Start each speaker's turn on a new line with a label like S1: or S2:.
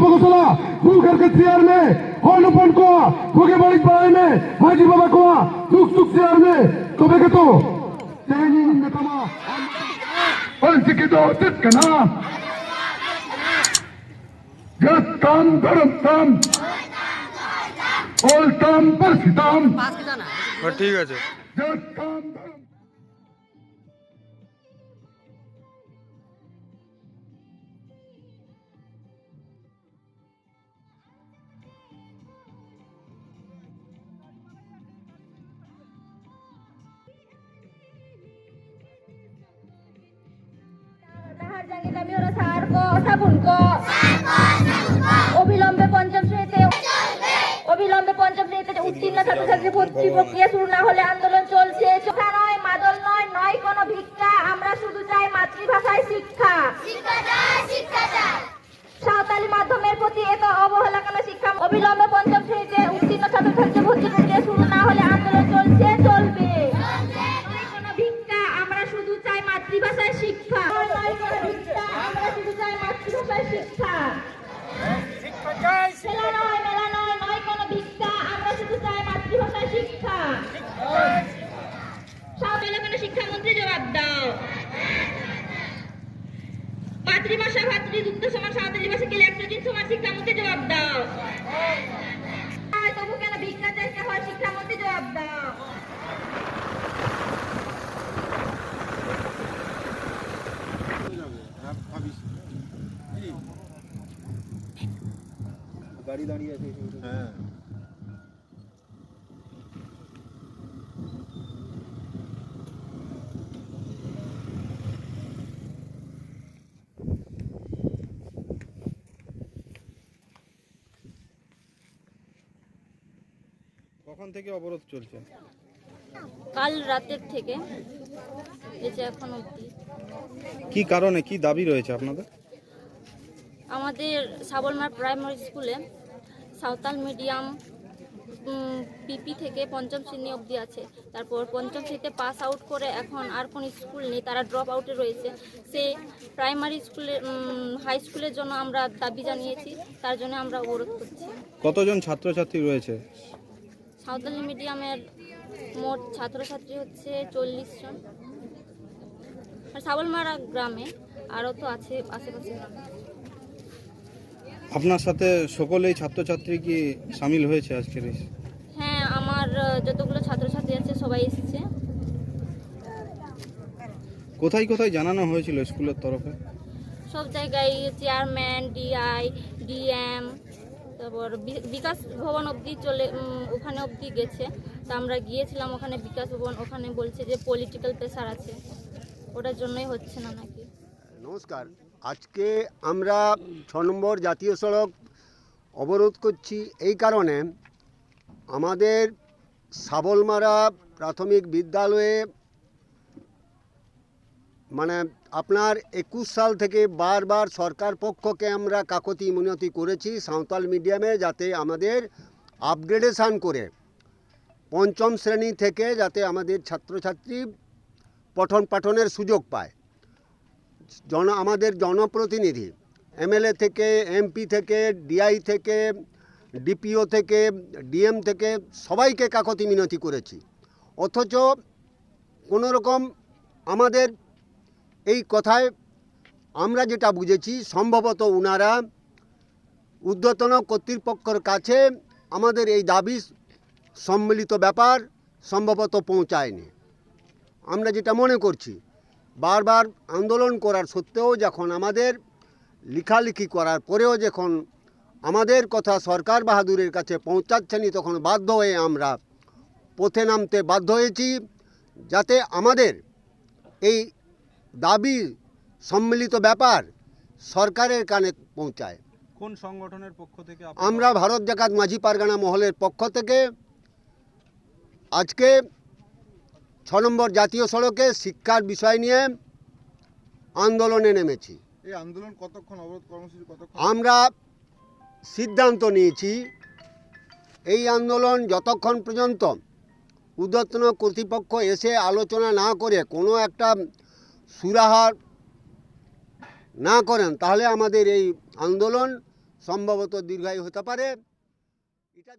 S1: बगसला तू घर के सियार में कौन अपन को भोगे बड़ी पढ़ाई में हाजी बाबा को सुख सुख सियार में तो बेके तो तेनी नेतामा অশিক্ষিত অতীতকে না যত্তাম ধরতাম বলতাম পরিচিতাম
S2: হ্যাঁ, ঠিক আছে
S1: যত্তাম
S3: সাবুন, কো। অবিলম্বে পঞ্চম শ্রেণীতে অবিলম্বে পঞ্চম শ্রেণীতে উত্তীর্ণ ছাত্রছাত্রী ভর্তি প্রক্রিয়া শুরু না হলে আন্দোলন চলছে। চোখা নয়, মাদল নয় নয় কোনো ভিক্ষা। আমরা শুধু চাই মাতৃভাষায় মাতৃভাষা ভাতৃযুক্ত সমাজ সাঁওতালি ভাষা কি ল্যাপটপিন সমাজ শিক্ষামন্ত্রী জবাব দাও। তবু কেন ভিক্ষা চাইতে হয়? শিক্ষামন্ত্রী জবাব দাও।
S2: গাড়ি দাঁড়িয়ে আছে হ্যাঁ। কখন থেকে অবরোধ চলছে?
S4: কাল রাতের থেকে যে এখন অবধি।
S2: কি কারণে কি দাবি রয়েছে আপনাদের?
S4: আমাদের সাবলমার প্রাইমারি স্কুলে সাঁওতাল মিডিয়াম পিপি থেকে পঞ্চম শ্রেণি অবধি আছে। তারপর পঞ্চম শ্রেণীতে পাস আউট করে এখন আর কোনো স্কুল নেই তারা ড্রপ আউটে রয়েছে। সে প্রাইমারি স্কুলে হাই স্কুলের জন্য আমরা দাবি জানিয়েছি তার জন্য আমরা অবরোধ করছি।
S2: কতজন ছাত্রছাত্রী রয়েছে?
S4: সাঁওতালি মিডিয়ামের মোট ছাত্রছাত্রী হচ্ছে চল্লিশ জন। আর সাবলমারা গ্রামে আরও তো আছে আশেপাশে।
S2: আপনার সাথে সকলেই ছাত্রছাত্রী কি সামিল হয়েছে আজকের
S4: হ্যাঁ আমার যতগুলো ছাত্রছাত্রী আছে সবাই এসেছে।
S2: কোথায় কোথায় জানানো হয়েছিল স্কুলের তরফে?
S4: সব জায়গায় চেয়ারম্যান ডিআই ডিএম তারপর বিকাশ ভবন অবধি চলে ওখানে অবধি গেছে। তা আমরা গিয়েছিলাম ওখানে, বিকাশ ভবন ওখানে বলছে যে পলিটিক্যাল প্রেশার আছে। ওটার জন্যই হচ্ছে না নাকি?
S5: নমস্কার। আজকে আমরা ছ নম্বর জাতীয় সড়ক অবরোধ করছি এই কারণে আমাদের সাবলমারা প্রাথমিক বিদ্যালয়ে মানে আপনার একুশ সাল থেকে বারবার সরকার পক্ষকে আমরা কাকতি মিনতি করেছি সাঁওতাল মিডিয়ামে যাতে আমাদের আপগ্রেডেশান করে। পঞ্চম শ্রেণি থেকে যাতে আমাদের ছাত্রছাত্রী পঠন পাঠনের সুযোগ পায়। জন, আমাদের জনপ্রতিনিধি, এমএলএ থেকে, এমপি থেকে, ডিআই থেকে, ডিপিও থেকে, ডিএম থেকে সবাইকে কাকতি মিনতি করেছি। অথচ কোনো রকম আমাদের এই কথায় আমরা যেটা বুঝেছি, সম্ভবত ওনারা ঊর্ধ্বতন কর্তৃপক্ষের কাছে আমাদের এই দাবি সম্মিলিত ব্যাপার সম্ভবত পৌঁছায়নি। আমরা যেটা মনে করছি, বারবার আন্দোলন করার সত্ত্বেও যখন আমাদের লেখালেখি করার পরেও যখন আমাদের কথা সরকার বাহাদুরের কাছে পৌঁছাচ্ছেনি তখন বাধ্য হয়ে আমরা পথে নামতে বাধ্য হয়েছি, যাতে আমাদের এই দাবি সম্মিলিত ব্যাপার সরকারের কানে পৌঁছায়।
S2: কোন সংগঠনের পক্ষ থেকে
S5: আমরা ভারত জাকাত মাঝি পারগানা মহলের পক্ষ থেকে আজকে ছ নম্বর জাতীয় সড়কে শিক্ষার বিষয় নিয়ে আন্দোলনে নেমেছি।
S6: এই আন্দোলন কতক্ষণ অবরোধ কর্মসূচি কতক্ষণ?
S5: আমরা সিদ্ধান্ত নিয়েছি এই আন্দোলন যতক্ষণ পর্যন্ত উদ্যতন কর্তৃপক্ষ এসে আলোচনা না করে কোনো একটা সুরাহার না করেন তাহলে আমাদের এই আন্দোলন সম্ভবত দীর্ঘায়ী হতে পারে। এটা